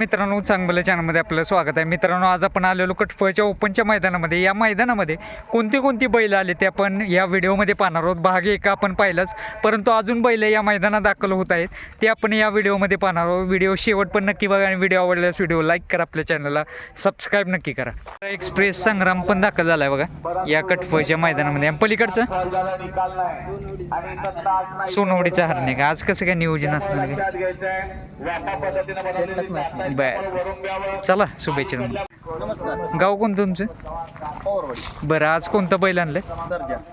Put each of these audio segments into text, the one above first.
मित्रांनो चांगलं चॅनलमध्ये आपलं स्वागत आहे. मित्रांनो आज आपण आलेलो कटफळच्या ओपनच्या मैदानामध्ये. या मैदानामध्ये कोणती कोणती बैल आले ते आपण या व्हिडिओमध्ये पाहणार आहोत. भाग एक आपण पाहिलाच परंतु अजून बैल या मैदानात दाखल होत आहेत. ते आपण या व्हिडिओमध्ये पाहणार आहोत. व्हिडिओ शेवट पण नक्की बघा आणि व्हिडिओ आवडल्यास व्हिडिओ लाईक करा आपल्या चॅनलला सबस्क्राईब नक्की करा. एक्सप्रेस संग्राम पण दाखल झाला आहे बघा या कटफळच्या मैदानामध्ये. आणि पलीकडचं? सोनवडीचा हरणे का? आज कसं काय नियोजन असणार बर. चला शुभेच्छा. नमस्कार गाव कोणतं तुमचं? बरं आज कोणतं बैल आणलंय?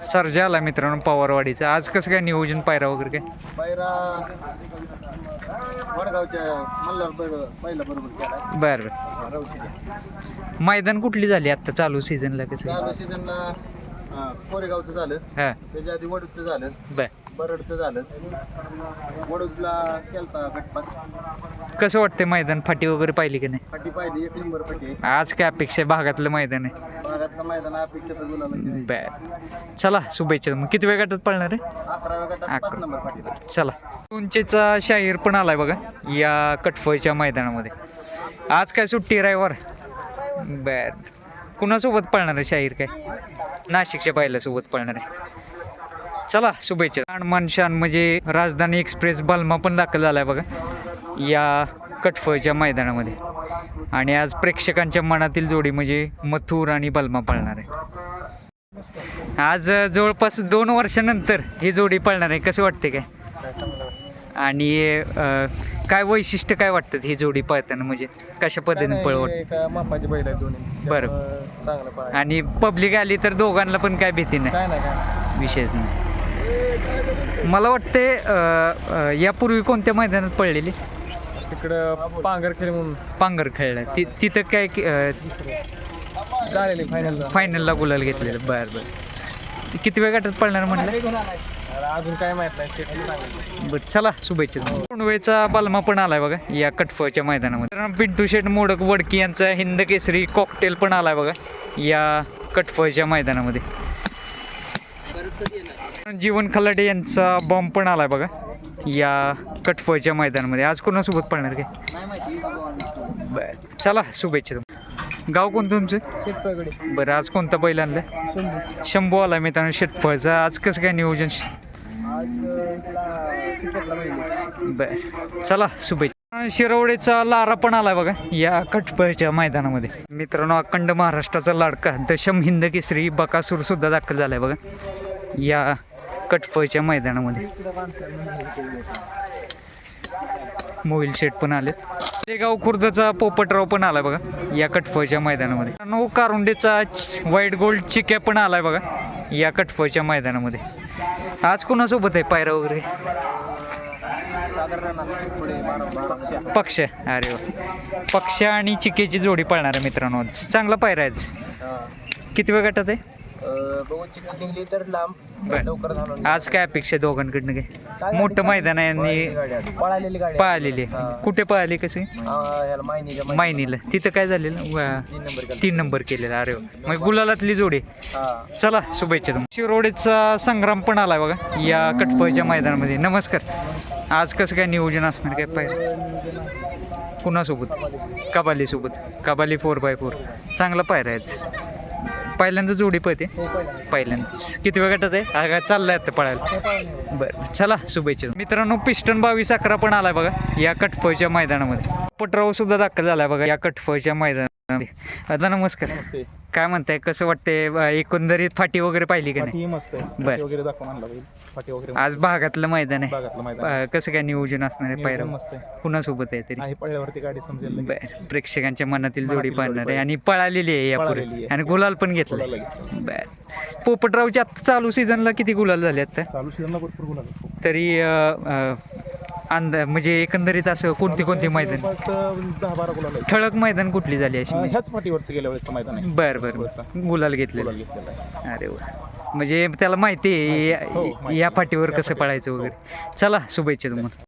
सरजा. आला मित्रांनो पवारवाडीचं. आज कसं काय नियोजन पायरा वगैरे काय? बैरा बरं. मैदान कुठली झाली आता चालू सीझनला कसं? कोरेगावचं झालं. हां. त्याच्या आधी वडूचं झालं. बर. बरडचं झालं. वडूजला केलता गटपास कसं वाटतं मैदान? फाटी वगैरे पाहिली की नाही? फाटी पाहिली एक नंबर फाटी आहे. आज काय अपेक्षा आहे भागातलं मैदान आहे? भागातलं मैदान अपेक्षा बोलायला बर. चला शुभेच्छा. मग किती वेळ गटात पळणार आहे? अकराव्या गटात पाच अकरा. नंबर फाटीला चला. उंचेचा शाहीर पण आलाय बघा या कटफळच्या मैदानामध्ये. आज काय सुट्टी रविवार? बर. कुणासोबत पळणार आहे शाहीर काय? नाशिकच्या पाहिल्यासोबत पळणार आहे. चला शुभेच्छा. अनमान शान म्हणजे राजधानी एक्सप्रेस बल्मा पण दाखल झालाय बघा. या कटफळच्या मैदानामध्ये. आणि आज प्रेक्षकांच्या मनातील जोडी म्हणजे मथुर आणि बल्मा पळणार आहे. आज जवळपास दोन वर्षानंतर ही जोडी पळणार आहे. कसं वाटते काय? आणि काय वैशिष्ट्य काय वाटतं ही जोडी पळताना? म्हणजे कशा पद्धतीने पळवत? मापाची बैल आहे दोन्ही. बरं. आणि पब्लिक आली तर दोघांना पण काय भीती नाही? काय नाही काय नाही. विषयच नाही मला वाटते अं, अं, यापूर्वी कोणत्या मैदानात पडलेली तिकडं पांगर खेळ म्हणून. पांगर खेळला ति तिथं काय झालेली फायनल फायनलला गुलाल घेतलेलं. बरं बरं. किती वेळ गटात पळणार म्हणलं अजून काय माहीत नाही. शेट सांगितलं बरं चला शुभेच्छा. पुणवेचा बलमा पण आलाय बघा या कटफळच्या मैदानामध्ये. तर पिंटू शेठ मोडक वडकी यांचा हिंद केसरी कॉकटेल पण आलाय बघा या कटफळच्या मैदानामध्ये. जीवन खलाडे यांचा बॉम्ब पण आलाय बघा. या कटफळच्या मैदानामध्ये. आज कोणासोबत पळणार काय बरं चला शुभेच्छा तुम्हाला. गाव कोणतं तुमचं? बरं आज कोणता बैल आणलाय? शंभू. आला मित्रांनो शेटफळचा आज कसं काय नियोजन? बर चला शुभेच्छा. शिरवडेचा लारा पण आलाय बघा या कटपळच्या मैदानामध्ये. मित्रांनो अखंड महाराष्ट्राचा लाडका दशम हिंद केसरी बकासूर सुद्धा दाखल झालाय बघा. या कटफळच्या मैदानामध्ये. मोहिल शेट पण आले गाव खुर्दचा पोपटराव पण आलाय बघा या कटफळच्या मैदानामध्ये. कारुंडेचा व्हाईट गोल्ड चिक्या पण आलाय बघा या कटफळच्या मैदानामध्ये. आज कोणासोबत आहे पायरा वगैरे? पक्ष. अरे वा. पक्ष आणि चिकेची जोडी पळणार आहे मित्रांनो आज. चांगला पायरा आहे किती वेळ गटात आहे? बघू चिकन निघली तर लांब? बर. लवकर झालो आज काय अपेक्षा आहे दोघांकडनं काय? मोठं मैदान आहे आणि पळालेली गाडी पळालेली आहे. कुठे पळाली ह्याला मायनीच्या मायनीला. तिथं काय झालेलं? वा, तीन नंबर केला तीन नंबर केलेला. अरे वा. मग गुलालातली जोडी. हा. चला शुभेच्छा तुम्हाला. शिरोडेचा संग्राम पण आलाय बघा या कटपळच्या मैदानामध्ये. नमस्कार. आज कसं काय नियोजन असणार? काय पाहिजे? कुणासोबत? कबालीसोबत कबाली फोर बाय फोर चांगला पायरा आहे आज. पहिल्यांदा जोडी पळते. पहिल्यांदाच. किती वेळ गटात आहे? हा का चाललाय आता पळायला. बरं चला शुभेच्छा. मित्रांनो पिस्टन बावीस अकरा पण आलाय बघा या कटफळच्या मैदानामध्ये. पटराव सुद्धा दाखल झालाय बघा या कटफळच्या मैदानामध्ये आता नमस्कार. नमस्ते. काय म्हणताय कसं वाटतंय एकंदरीत फाटी वगैरे पाहिली का नाही? फाटी मस्त आहे. बर. फाटी वगैरे दाखवून आणला बैल फाटी वगैरे आज भागातलं मैदान आहे. भागातलं मैदान. प- कसं काय नियोजन असणार आहे पायरा मस्त आहे. कुणासोबत आहे तरी? पळल्यावरती गाडी समजेल लगेच. बर. प्रेक्षकांच्या मनातील जोडी पाळणार जोडी आहे. आणि पळालेली आहे यापूर्वी आहे. आणि गुलाल पण घेतलाय. बर. पोपटरावच्या आता चालू सीझनला किती गुलाल झाले आता? चालू सीझनला भरपूर गुलाल आहेत. तरी अंदा म्हणजे एकंदरीत असं कोणती कोणती मैदान जवळपास, अं, दहा बारा गुलाल आहेत. ठळक मैदान कुठली झाली अशी अं, ह्याच गेल्या वेळेचं मैदान आहे बर बर सोबतचा. गुलाल घेतलेलं गुलाल घेतलेला आहे अरे वा म्हणजे त्याला माहिती आहे हो, या- माहिती. या फाटीवर या कसं. पळायचं वगैरे चला शुभेच्छा तुम्हाला